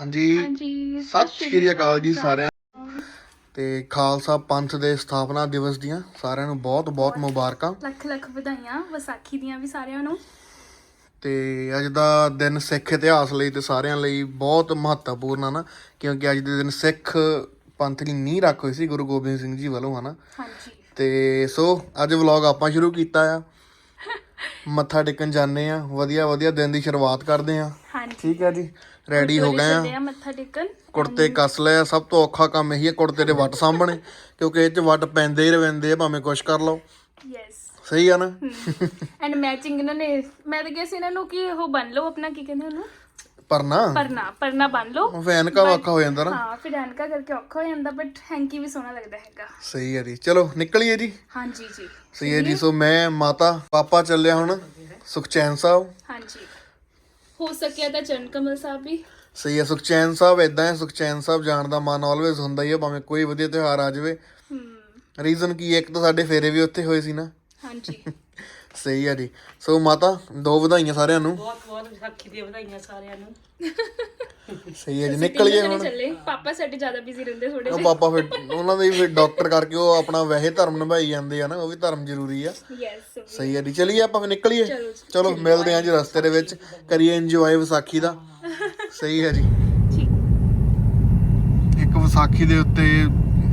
ਹਾਂਜੀ ਸਤਿ ਸ਼੍ਰੀ ਅਕਾਲ ਜੀ ਸਾਰਿਆਂ। ਤੇ ਖਾਲਸਾ ਪੰਥ ਦੇ ਸਥਾਪਨਾ ਦਿਵਸ ਦੀਆਂ ਸਾਰਿਆਂ ਨੂੰ ਬਹੁਤ ਬਹੁਤ ਮੁਬਾਰਕਾਂ। ਲੱਖ ਲੱਖ ਵਧਾਈਆਂ ਵਿਸਾਖੀ ਦੀਆਂ ਵੀ ਸਾਰਿਆਂ ਨੂੰ। ਤੇ ਅੱਜ ਦਾ ਦਿਨ ਸਿੱਖ ਇਤਿਹਾਸ ਲਈ ਤੇ ਸਾਰਿਆਂ ਲਈ ਬਹੁਤ ਮਹੱਤਵਪੂਰਨ ਆ ਨਾ ਕਿਉਂਕਿ ਅੱਜ ਦੇ ਦਿਨ ਸਿੱਖ ਪੰਥ ਦੀ ਨੀਂਹ ਰੱਖ ਹੋਈ ਸੀ ਗੁਰੂ ਗੋਬਿੰਦ ਸਿੰਘ ਜੀ ਵੱਲੋਂ ਹਨਾ। ਹਾਂਜੀ। ਤੇ ਸੋ ਅੱਜ ਵਲੌਗ ਆਪਾਂ ਸ਼ੁਰੂ ਕੀਤਾ ਆ। ਮੱਥਾ ਟੇਕਣ ਜਾਂਦੇ ਆ ਵਧੀਆ ਵਧੀਆ ਦਿਨ ਦੀ ਸ਼ੁਰੂਆਤ ਕਰਦੇ ਆ। ਹਾਂਜੀ। ਠੀਕ ਹੈ ਜੀ ਰੈਡੀ ਹੋ ਗਏ ਆ। ਮੱਥਾ ਟੇਕਣ। ਕੁੜਤੇ ਕੱਸ ਲਏ ਆ ਸਭ ਤੋਂ ਔਖਾ ਕੰਮ ਇਹੀ ਹੈ ਕੁੜਤੇ ਦੇ ਵੱਟ ਸਾਂਭਣੇ ਕਿਉਂਕਿ ਇਹ ਚ ਵੱਟ ਪੈਂਦੇ ਹੀ ਰਵੰਦੇ ਆ ਭਾਵੇਂ ਕੁਛ ਕਰ ਲਓ। ਯੈਸ ਸਹੀ ਆ ਨਾ? ਐਂਡ ਮੈਚਿੰਗ ਇਹਨਾਂ ਨੇ ਮੈਂ ਤਾਂ ਕਿਹਾ ਸੀ ਇਹਨਾਂ ਨੂੰ ਕਿ ਉਹ ਬਣ ਲਓ ਆਪਣਾ ਕੀ ਕਹਿੰਦੇ ਉਹਨੂੰ? ਪਰ ਨਾ ਪਰਨਾ ਪਰਨਾ ਬਣ ਲਓ। ਫੈਨ ਕਾ ਔਖਾ ਹੋ ਜਾਂਦਾ ਨਾ। ਹਾਂ ਫਿਰ ਐਨਕਾ ਕਰਕੇ ਔਖਾ ਹੋ ਜਾਂਦਾ ਬਟ ਹੈਂਕੀ ਵੀ ਸੋਹਣਾ ਲੱਗਦਾ ਹੈਗਾ। ਸਹੀ ਹੈ ਜੀ। ਚਲੋ ਨਿਕਲੀਏ ਜੀ। ਹਾਂਜੀ ਜੀ। ਸਹੀ ਹੈ ਜੀ। ਸੋ ਮੈਂ ਮਾਤਾ ਪਾਪਾ ਚੱਲਿਆ ਹੁਣ ਸੁਖਚੈਨ ਸਾਹਿਬ। ਹਾਂਜੀ। ਹੋ ਸਕਿਆ ਤਾਂ ਚਰਨ ਕਮਲ ਸਾਹਿਬ ਵੀ। ਸਹੀ ਹੈ। ਸੁਖਚੈਨ ਸਾਹਿਬ ਇਦਾਂ ਹੈ ਸੁਖਚੈਨ ਸਾਹਿਬ ਜਾਣ ਦਾ ਮਨ ਆਲਵੇਜ਼ ਹੁੰਦਾ ਹੀ ਹੈ ਭਾਵੇਂ ਕੋਈ ਵਧੀਆ ਤਿਉਹਾਰ ਆ ਜਾਵੇ। ਹਮ ਰੀਜ਼ਨ ਕੀ ਹੈ? ਇੱਕ ਤਾਂ ਸਾਡੇ ਫੇਰੇ ਵੀ ਉੱਥੇ ਹੋਏ ਸੀ ਨਾ। ਹਾਂਜੀ। ਸਹੀ ਹੈ ਜੀ। ਸੋ ਮਾਤਾ ਦੋ ਵਧਾਈਆਂ ਸਾਰਿਆਂ ਨੂੰ। ਬਹੁਤ ਬਹੁਤ ਵਿਸਾਖੀ ਦੀਆਂ ਵਧਾਈਆਂ ਸਾਰਿਆਂ ਨੂੰ। ਸਹੀ ਹੈ ਜੀ ਨਿਕਲੀਏ ਤਿੰਨੋਂ ਹੁਣ। ਚੱਲੇ? ਪਾਪਾ ਸਾਡੇ ਜ਼ਿਆਦਾ ਬਿਜ਼ੀ ਰਹਿੰਦੇ ਥੋੜੇ ਉਹ ਪਾਪਾ ਫਿਰ ਉਹਨਾਂ ਦੇ ਫਿਰ ਡਾਕਟਰ ਕਰਕੇ ਉਹ ਆਪਣਾ ਵੈਸੇ ਧਰਮ ਨਿਭਾਈ ਜਾਂਦੇ ਆ ਨਾ ਉਹ ਵੀ ਧਰਮ ਜ਼ਰੂਰੀ ਆ। ਯੈਸ ਸਹੀ ਹੈ ਜੀ ਚਲਿਏ ਆਪਾਂ ਫਿਰ ਨਿਕਲੀਏ। ਚਲੋ ਮਿਲਦੇ ਆਂ ਜੀ ਰਸਤੇ ਦੇ ਵਿੱਚ। ਕਰੀਏ ਇੰਜੋਏ ਵਿਸਾਖੀ ਦਾ। ਸਹੀ ਹੈ ਜੀ। ਠੀਕ। ਇੱਕ ਵਿਸਾਖੀ ਦੇ ਉੱਤੇ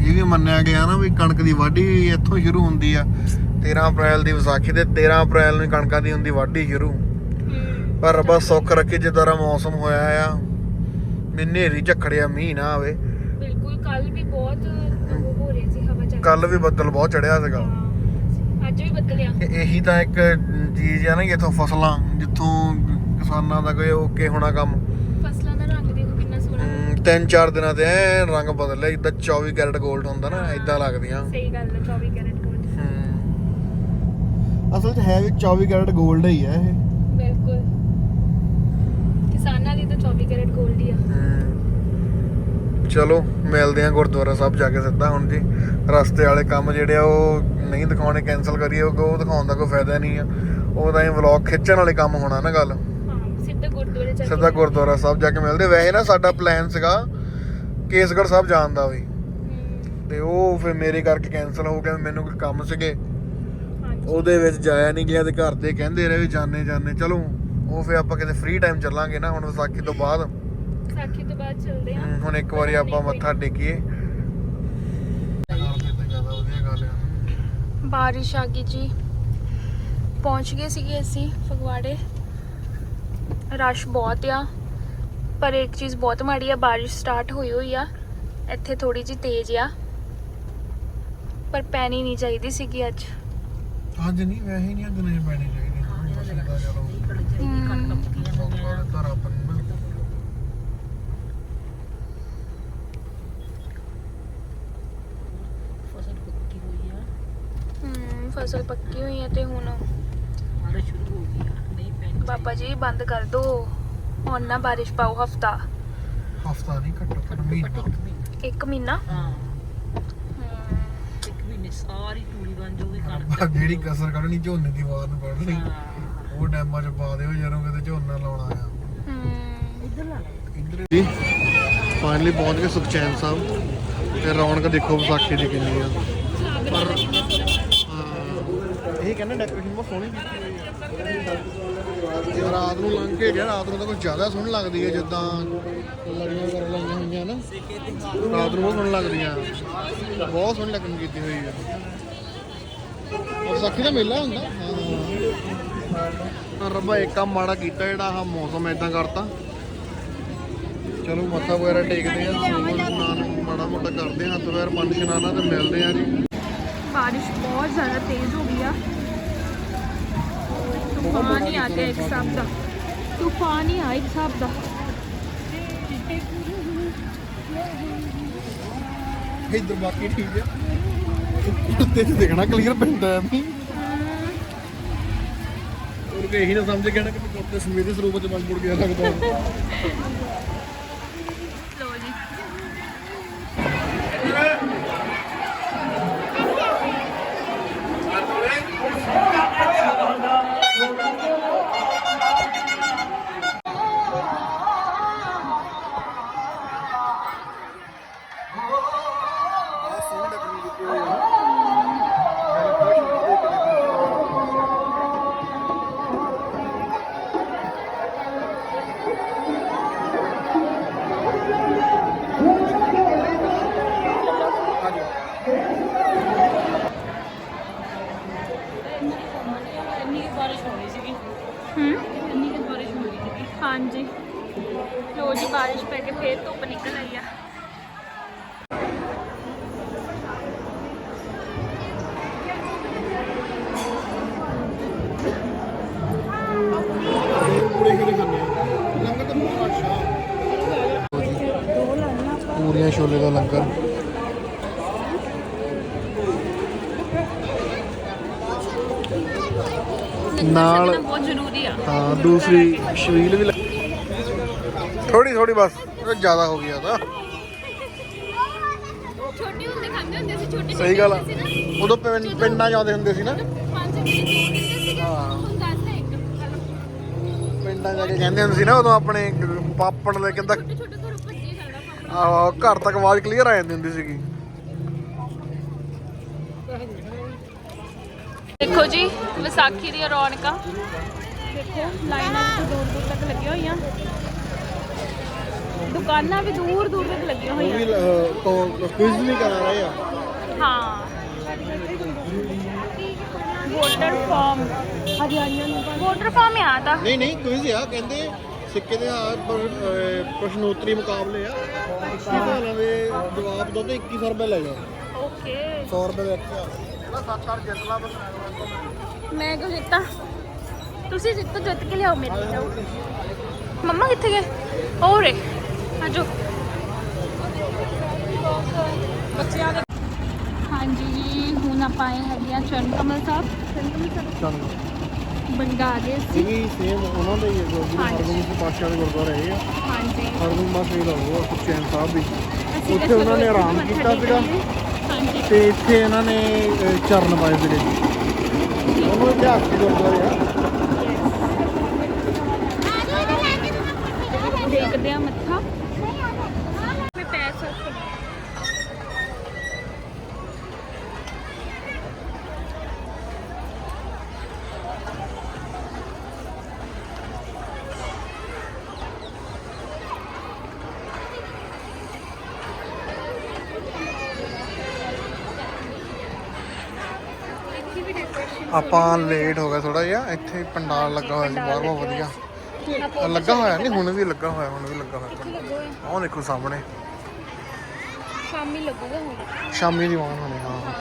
ਇਹ ਵੀ ਮੰਨਿਆ ਗਿਆ ਨਾ ਵੀ ਕਣਕ ਦੀ ਵਾਢੀ ਇੱਥੋਂ ਸ਼ੁਰੂ ਹੁੰਦੀ ਆ। 13 ਅਪ੍ਰੈਲ ਦੀ ਵਿਸਾਖੀ ਤੇ 13 ਅਪ੍ਰੈਲ ਨੂੰ ਕਣਕਾਂ ਦੀ ਹੁੰਦੀ ਵਾਢੀ ਸ਼ੁਰੂ। ਪਰ ਰੱਬਾ ਸੁੱਖ ਰੱਖੇ ਜਿੱਦਾਂ ਦਾ ਮੌਸਮ ਹੋਇਆ ਆ। ਵੀ ਹਨੇਰੀ ਝੱਖੜਿਆ ਮੀਂਹ ਨਾ ਆਵੇ। ਬਿਲਕੁਲ ਕੱਲ ਵੀ ਬਹੁਤ ਹੋ ਰਹੀ ਸੀ ਹਵਾ ਚੱਲ ਕੱਲ ਵੀ ਬੱਦਲ ਬਹੁਤ ਚੜਿਆ ਸੀਗਾ। ਅੱਜ ਵੀ ਇਹ- ਇਹੀ ਤਾਂ ਇੱਕ ਚੀਜ਼ ਆ ਨਾ ਕਿ ਇੱਥੋਂ ਫਸਲਾਂ ਜਿੱਥੋਂ ਕਿਸਾਨਾਂ ਦਾ ਕੋਈ ਓਕੇ ਹੋਣਾ ਕੰਮ। ਫਸਲਾਂ ਦਾ ਰੰਗ ਦੇਖੋ ਕਿੰਨਾ ਸੋਹਣਾ। ਹਮ, ਤਿੰਨ ਚਾਰ ਦਿਨਾਂ ਤੇ ਐ ਰੰਗ ਬਦਲਿਆ ਜਿੱਦਾਂ 24 ਕੈਰਟ 골ਡ ਹੁੰਦਾ ਨਾ ਇਦਾਂ ਲੱਗਦੀਆਂ। ਸਹੀ ਗੱਲ ਹੈ 24 ਕੈਰਟ ਗੋਲਡ। ਹਮ। ਅਸਲ 'ਚ ਹੈ ਵੀ 24 ਕੈਰਟ 골ਡ ਹੀ ਆ ਇਹ। ਬਿਲਕੁਲ। ਕਿਸਾਨਾਂ ਲਈ ਤਾਂ 24 ਕੈਰਟ ਗੋਲਡ ਹੀ ਆ। ਹਮ। ਚਲੋ ਮਿਲਦੇ ਆ ਗੁਰਦੁਆਰਾ ਸਾਹਿਬ ਜਾ ਕੇ ਸਿੱਧਾ ਹੁਣ ਜੀ। ਰਸਤੇ ਵਾਲੇ ਕੰਮ ਜਿਹੜੇ ਆ ਉਹ ਨਹੀਂ ਦਿਖਾਉਣੇ ਕੈਨਸਲ ਕਰੀਏ ਉਹ ਉਹ ਦਿਖਾਉਣ ਦਾ ਕੋਈ ਫਾਇਦਾ ਨਹੀਂ ਆ। ਉਹ ਤਾਂ ਇਹ ਵਲੌਗ ਖਿੱਚਣ ਵਾਲੇ ਕੰਮ ਹੋਣਾ ਨਾ ਗੱਲ। ਹਾਂ ਸਿੱਧਾ ਗੁਰਦੁਆਰੇ ਚੱਲ ਸਿੱਧਾ ਗੁਰਦੁਆਰਾ ਸਾਹਿਬ ਜਾ ਕੇ ਮਿਲਦੇ। ਵੈਸੇ ਨਾ ਸਾਡਾ ਪਲਾਨ ਸੀਗਾ ਕੇਸਗੜ੍ਹ ਸਾਹਿਬ ਜਾਣ ਦਾ ਵੀ। ਤੇ ਉਹ ਫਿਰ ਮੇਰੇ ਕਰਕੇ ਕੈਨਸਲ ਹੋ ਗਿਆ ਮੈਨੂੰ ਕੋਈ ਕੰਮ ਸੀਗੇ। ਉਹਦੇ ਵਿੱਚ ਜਾਇਆ ਨਹੀਂ ਗਿਆ ਤੇ ਘਰ ਦੇ ਕਹਿੰਦੇ ਰਹੇ ਵੀ ਜਾਣੇ ਜਾਣੇ ਚਲੋ ਉਹ ਫਿਰ ਆਪਾਂ ਕਿਤੇ ਫ੍ਰੀ ਟਾਈਮ ਚੱਲਾਂਗੇ ਨਾ ਹੁਣ ਵਿਸਾਖੀ ਤੋਂ ਬਾਅਦ। ਸਾਖੀ ਤੋਂ ਬਾਅਦ ਚੱਲਦੇ ਆ ਹਮ, ਹੁਣ ਇੱਕ ਵਾਰੀ ਆਪਾਂ ਮੱਥਾ ਟੇਕੀਏ। ਬਾਰਿਸ਼ ਆ ਗਈ ਜੀ। ਪਹੁੰਚ ਗਏ ਸੀਗੇ ਅਸੀਂ ਫਗਵਾੜੇ। ਰਸ਼ ਬਹੁਤ ਆ ਪਰ ਇੱਕ ਚੀਜ਼ ਬਹੁਤ ਮਾੜੀ ਆ ਬਾਰਿਸ਼ ਸਟਾਰਟ ਹੋਈ ਹੋਈ ਆ। ਇੱਥੇ ਥੋੜੀ ਜੀ ਤੇਜ਼ ਆ। ਪਰ ਪੈਣੀ ਨਹੀਂ ਚਾਹੀਦੀ ਸੀਗੀ ਅੱਜ। ਅੱਜ ਨਹੀਂ ਵੈਸੇ ਨਹੀਂ ਅੱਜ ਨਹੀਂ ਪੈਣੀ ਚਾਹੀਦੀ। ਬਸ ਇਹਦਾ ਚਲੋ ਨੇ ਫਸਲ ਪੱਕੀ ਹੋਈ ਆ। ਹਮ, ਫਸਲ ਪੱਕੀ ਹੋਈ ਹੈ ਤੇ ਹੁਣ ਬਾਰਿਸ਼ ਸ਼ੁਰੂ ਹੋ ਗਈ ਆ। ਨਹੀਂ ਪੈਣੀ ਬਾਬਾ ਜੀ ਬੰਦ ਕਰ ਦੋ। ਹੁਣ ਨਾ ਬਾਰਿਸ਼ ਪਾਓ ਹਫਤਾ। ਹਫਤਾ ਨਹੀਂ ਘੱਟੋ ਘੱਟ ਮਹੀਨਾ। ਇੱਕ ਮਹੀਨਾ? ਹਾਂ। ਇੱਕ ਮਹੀਨੇ ਸਾਰੀ ਤੂੜੀ ਬਣ ਜਾਊਗੀ ਕਣਕ ਬਸ ਜਿਹੜੀ ਕਸਰ ਕੱਢਣੀ ਝੋਨੇ ਦੀ ਵਾਰ ਨੂੰ ਕੱਢਣੀ। ਉਹ ਡੈਮਾਂ 'ਚ ਪਾ ਦਿਓ ਜਦੋਂ ਕਿਤੇ ਝੋਨਾ ਲਾਉਣਾ ਆ। ਹਮ, ਇੱਧਰ ਲਾ ਇੱਧਰ ਜੀ। ਫਾਈਨਲੀ ਪਹੁੰਚ ਗਏ ਸੁਖਚੈਨ ਸਾਹਿਬ। ਤੇ ਰੌਣਕ ਦੇਖੋ ਵਿਸਾਖੀ ਦੀ ਕਿੰਨੀ ਆ। ਪਰ ਇਹ ਕਹਿੰਦੇ ਡੈਕੋਰੇਸ਼ਨ ਬਹੁਤ ਸੋਹਣੀ ਕੀਤੀ ਹੋਈ ਆ। ਤੇ ਰਾਤ ਨੂੰ ਲੰਘ ਕੇ ਗਿਆ, ਰਾਤ ਨੂੰ ਤਾਂ ਕੁਝ ਜ਼ਿਆਦਾ ਸੋਹਣੀ ਲੱਗਦੀ ਹੈ, ਜਿੱਦਾਂ ਲੜੀਆਂ ਕਰ ਲਾਈਆਂ ਹੋਈਆਂ ਨਾ। ਰਾਤ ਨੂੰ ਬਹੁਤ ਸੋਹਣੀ ਲੱਗਦੀਆਂ ਬਹੁਤ ਸੋਹਣੀ ਲੱਗਣ ਕੀਤੀ ਹੋਈ ਹੈ ਔਰ ਵਿਸਾਖੀ ਦਾ ਮੇਲਾ ਹੁੰਦਾ। ਹਾਂ। ਰੱਬਾ, ਇੱਕ ਕੰਮ ਮਾੜਾ ਕੀਤਾ ਜਿਹੜਾ ਆਹ ਮੌਸਮ ਐਦਾਂ ਕਰਤਾ। ਚਲੋ, ਮੱਥਾ ਵਗੈਰਾ ਟੇਕਦੇ ਆ ਸਨਾਨ ਮਾੜਾ ਮੋਟਾ ਕਰਦੇ ਹਾਂ ਹੱਥ ਵਗੈਰਾ ਪੰਜ ਇਸ਼ਨਾਨਾਂ ਤੇ ਮਿਲਦੇ ਆ ਜੀ। ਬਾਰਿਸ਼ ਬਹੁਤ ਜ਼ਿਆਦਾ ਤੇਜ਼ ਹੋ ਗਈ ਆ। ਤੂਫਾਨ ਹੀ ਆ ਗਿਆ ਇੱਕ ਹਿਸਾਬ ਦਾ। ਤੂਫਾਨ ਹੀ ਆ ਇੱਕ ਹਿਸਾਬ ਦਾ। ਇੱਧਰ ਬਾਕੀ ਠੀਕ ਹੈ। ਕੁੱਤੇ ਤੇ ਦੇਖਣਾ ਕਲੀਅਰ ਪੈਂਦਾ ਐ ਨਹੀਂ ਉਹ ਕਿ ਇਹੀ ਨਾ ਸਮਝ ਗਿਆ ਨਾ ਕਿ ਕੁੱਤੇ ਸਮੇਤ ਸਰੂਪ ਚ ਬਣ ਮੁੜ ਗਿਆ ਲੱਗਦਾ ਹਾਂਜੀ। ਲੋ ਜੀ ਬਾਰਿਸ਼ ਪੈ ਕੇ ਫੇਰ ਧੁੱਪ ਨਿਕਲ ਆਈ ਆ। ਪੂਰੀਆਂ ਦਾ ਲੰਗਰ। ਨਾਲ ਹਾਂ ਦੂਸਰੀ ਸ਼ਵੀਲ ਵੀ ਥੋੜੀ ਥੋੜੀ ਬਸ। ਜ਼ਿਆਦਾ ਹੋ ਗਿਆ ਤਾਂ। ਛੋਟੇ ਹੁੰਦੇ ਖਾਂਦੇ ਹੁੰਦੇ ਸੀ ਛੋਟੇ ਸਹੀ ਗੱਲ ਆ। ਉਦੋਂ ਪਿੰਡ- ਪਿੰਡਾਂ ਜਾਂਦੇ ਹੁੰਦੇ ਸੀ ਨਾ। ਪੰਜ ਰੁਪਏ ਦੇ ਦੋ ਦਿੰਦੇ ਸੀਗੇ ਹਾਂ। ਹੁਣ ਦੱਸ ਦਾ ਇੱਕ। ਪਿੰਡਾਂ ਜਾ ਕੇ ਕਹਿੰਦੇ ਹੁੰਦੇ ਸੀ ਨਾ ਉਦੋਂ ਆਪਣੇ ਪਾਪੜ ਲੈ ਕਹਿੰਦਾ ਛੋਟੇ ਛੋਟੇ ਘਰੋਂ ਭੱਜੇ ਸਾਡਾ ਪਾਪਾ ਆਹੋ ਘਰ ਤੱਕ ਆਵਾਜ਼ ਕਲੀਅਰ ਆ ਜਾਂਦੀ ਹੁੰਦੀ ਸੀਗੀ। ਦੇਖੋ ਜੀ ਵਿਸਾਖੀ ਦੀਆਂ ਰੌਣਕਾਂ। ਦੇਖੋ ਲਾਈਨਾਂ ਦੂਰ ਦੂਰ ਤੱਕ ਲੱਗੀਆਂ ਹੋਈਆਂ। ਦੁਕਾਨਾਂ ਵੀ ਦੂਰ ਦੂਰ ਤੱਕ ਲੱਗੀਆਂ ਉਹ ਹੋਈਆਂ ਵੀ ਕੁਇਜ਼ ਵੀ ਕਰਾ ਰਹੇ ਆ। ਹਾਂ। ਵੋਟਰ ਫਾਰਮ ਵੋਟਰ ਫਾਰਮ ਆ ਤਾਂ। ਨਹੀਂ ਨਹੀਂ ਕੁਇਜ਼ ਆ ਕਹਿੰਦੇ ਸਿੱਕੇ ਦੇ ਆ ਪਰ- ਅਹ ਪ੍ਰਸ਼ਨੋਤਰੀ ਮੁਕਾਬਲੇ ਆ। 21 ਸਵਾਲਾਂ ਦੇ ਜਵਾਬ ਦੋ ਤੇ 2100 ਰੁਪਏ ਲੈ ਜਾ ਓਕੇ। 100 ਰੁਪਏ ਦਾ ਇੱਕ ਆ। ਜਿਹੜਾ 7-8 ਜਿੱਤ ਲਾ ਬਸ ਮੈਂ ਕਿਉਂ ਜਿੱਤਾਂ? ਤੁਸੀਂ ਜਿੱਤੋ ਜਿੱਤ ਕੇ ਲਿਆਓ ਮੇਰੇ ਜਾਓ ਮੰਮਾ ਕਿੱਥੇ ਗਏ? ਉਹ ਰੇ ਆਜੋ। ਬੱਚਿਆਂ ਦੇ ਹਾਂਜੀ ਜੀ ਹੁਣ ਆਪਾਂ ਆਏ ਹੈਗੇ ਆ ਚਰਨ ਕਮਲ ਸਾਹਿਬ। ਚਰਨ ਕਮਲ ਸਾਹਿਬ। ਬੰਗਾ ਗਏ ਇਹ ਸੀ ਵੀ ਸੇਮ ਉਹਨਾਂ ਦੇ ਹੀ ਹੈ ਗੁਰੂ ਹਾਂਜੀ। ਹਰਗੋਬਿੰਦ ਪਾਤਸ਼ਾਹ ਦੇ ਗੁਰਦੁਆਰੇ ਇਹ ਆ। ਹਾਂਜੀ। ਹਰਗੋਬਿੰਦ ਪਾਤਸ਼ਾਹ ਦਾ ਉਹ ਸੁਖਚੈਨ ਸਾਹਿਬ ਵੀ ਅਸੀਂ ਉੱਥੇ ਉਹਨਾਂ ਨੇ ਆਰਾਮ ਮੱਥਾ ਕੀਤਾ ਸੀਗਾ। ਹਾਂਜੀ। ਤੇ ਇੱਥੇ ਇਹਨਾਂ ਨੇ ਅਹ, ਚਰਨ ਪਾਏ ਸੀਗੇ। ਉਹਨੂੰ ਇਤਿਹਾਸਿਕ ਗੁਰਦੁਆਰੇ ਆ। ਦੇਖਦੇ ਆ ਮੱਥਾ ਮੈਂ ਪੈਸਾ ਆਪਾਂ ਲੇਟ ਹੋ ਗਏ ਥੋੜਾ ਜਿਹਾ ਇੱਥੇ ਪੰਡਾਲ ਲੱਗਾ ਹੋਇਆ ਸੀ ਬਾਹਰ ਬਹੁਤ ਵਧੀਆ। ਲੱਗਾ ਹੋਇਆ ਨਹੀਂ ਹੁਣ ਵੀ ਲੱਗਾ ਹੋਇਆ ਹੁਣ ਵੀ ਲੱਗਾ ਹੋਇਆ। ਆਹ ਦੇਖੋ ਸਾਹਮਣੇ। ਸ਼ਾਮੀ ਲੱਗੂਗਾ ਹੁਣ। ਸ਼ਾਮੀ ਦੀ ਵਾਣ ਹੋਣੀ ਹਾਂ।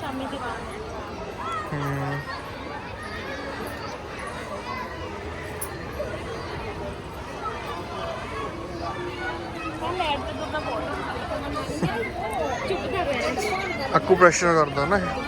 ਸ਼ਾਮੀ ਦੀ ਬਾਤ ਹੂੰ। ਮੈਂ ਲੈਟ ਤੇ ਦੁੱਧਾ ਬਹੁਤ ਚੁੱਪ ਕਰ ਰਿਹਾ ਅੱਕੂ ਪ੍ਰੈਸ਼ਰ ਕਰਦਾ ਨਾ ਇਹ।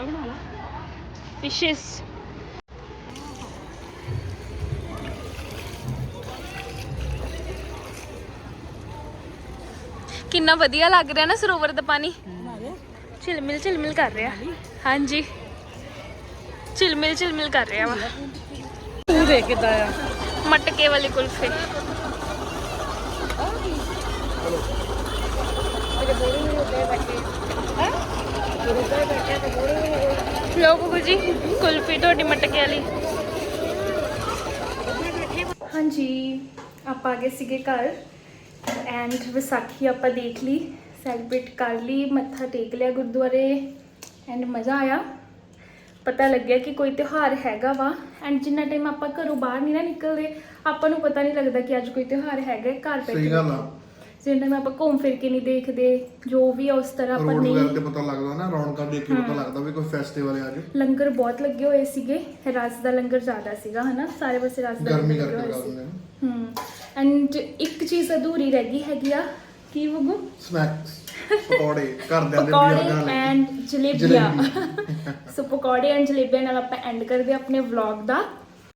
ਫਿਸ਼ਸ ਕਿੰਨਾ ਵਧੀਆ ਲੱਗ ਰਿਹਾ ਨਾ ਸਰੋਵਰ ਦਾ ਪਾਣੀ। ਝਿਲਮਿਲ ਝਿਲਮਿਲ ਕਰ ਰਿਹਾ। ਹਾਂਜੀ। ਝਿਲਮਿਲ ਝਿਲਮਿਲ ਕਰ ਰਿਹਾ ਵਾ। ਤੂੰ ਦੇ ਕਿਦਾਂ ਆ। ਮਟਕੇ ਵਾਲੇ ਕੁਲਫੇ। ਲੋ ਗੁਰੂ ਜੀ ਕੁਲਫੀ ਤੁਹਾਡੀ ਮਟਕੇ ਵਾਲੀ। ਹਾਂਜੀ ਆਪਾਂ ਆ ਗਏ ਸੀਗੇ ਘਰ। ਐਂਡ ਵਿਸਾਖੀ ਆਪਾਂ ਦੇਖ ਲਈ ਸੈਲੀਬ੍ਰੇਟ ਕਰ ਲਈ ਮੱਥਾ ਟੇਕ ਲਿਆ ਗੁਰਦੁਆਰੇ ਐਂਡ ਮਜ਼ਾ ਆਇਆ। ਪਤਾ ਲੱਗਿਆ ਕਿ ਕੋਈ ਤਿਉਹਾਰ ਹੈਗਾ ਵਾ ਐਂਡ ਜਿੰਨਾ ਟਾਈਮ ਆਪਾਂ ਘਰੋਂ ਬਾਹਰ ਨਹੀਂ ਨਾ ਨਿਕਲਦੇ ਆਪਾਂ ਨੂੰ ਪਤਾ ਨਹੀਂ ਲੱਗਦਾ ਕਿ ਅੱਜ ਕੋਈ ਤਿਉਹਾਰ ਹੈਗਾ ਹੈ। ਘਰ ਬੈਠੇ। ਸਹੀ ਗੱਲ ਆ। ਜਿੰਨਾ ਟਾਈਮ ਆਪਾਂ ਘੁੰਮ ਫਿਰ ਕੇ ਨਹੀਂ ਦੇਖਦੇ ਜੋ ਵੀ ਆ ਉਸ ਤਰ੍ਹਾਂ ਆਪਾਂ ਰੋਡ ਵਗੈਰਾ ਨਹੀਂ ਪਤਾ ਲੱਗਦਾ ਨਾ ਰੌਣਕਾਂ ਦੇਖ ਕੇ ਪਤਾ ਲੱਗਦਾ ਵੀ ਕੋਈ ਫੈਸਟੀਵਲ ਹੈ ਅੱਜ ਲੰਗਰ ਬਹੁਤ ਲੱਗੇ ਹੋਏ ਸੀਗੇ ਰਸ ਦਾ ਲੰਗਰ ਜ਼ਿਆਦਾ ਸੀਗਾ ਹਨਾ? ਸਾਰੇ ਪਾਸੇ ਰਸ ਦਾ ਗਰਮੀ ਕਰਕੇ ਦਿੰਦੇ ਨੇ। ਹੂੰ ਐਂਡ ਇੱਕ ਚੀਜ਼ ਅਧੂਰੀ ਰਹਿ ਗਈ ਹੈਗੀ ਆ ਕੀ ਵਗੂ ਸਨੈਕਸ ਪਕੌੜੇ ਘਰਦਿਆਂ ਦੇ ਪਕੌੜੇ ਬਜ਼ੁਰਗਾਂ ਲਈ ਐਂਡ ਜਲੇਬੀਆਂ। ਸੋ ਪਕੌੜੇ ਐਂਡ ਜਲੇਬੀਆਂ ਨਾਲ ਆਪਾਂ ਐਂਡ ਕਰਦੇ ਹਾਂ ਆਪਣੇ ਵਲੌਗ ਦਾ।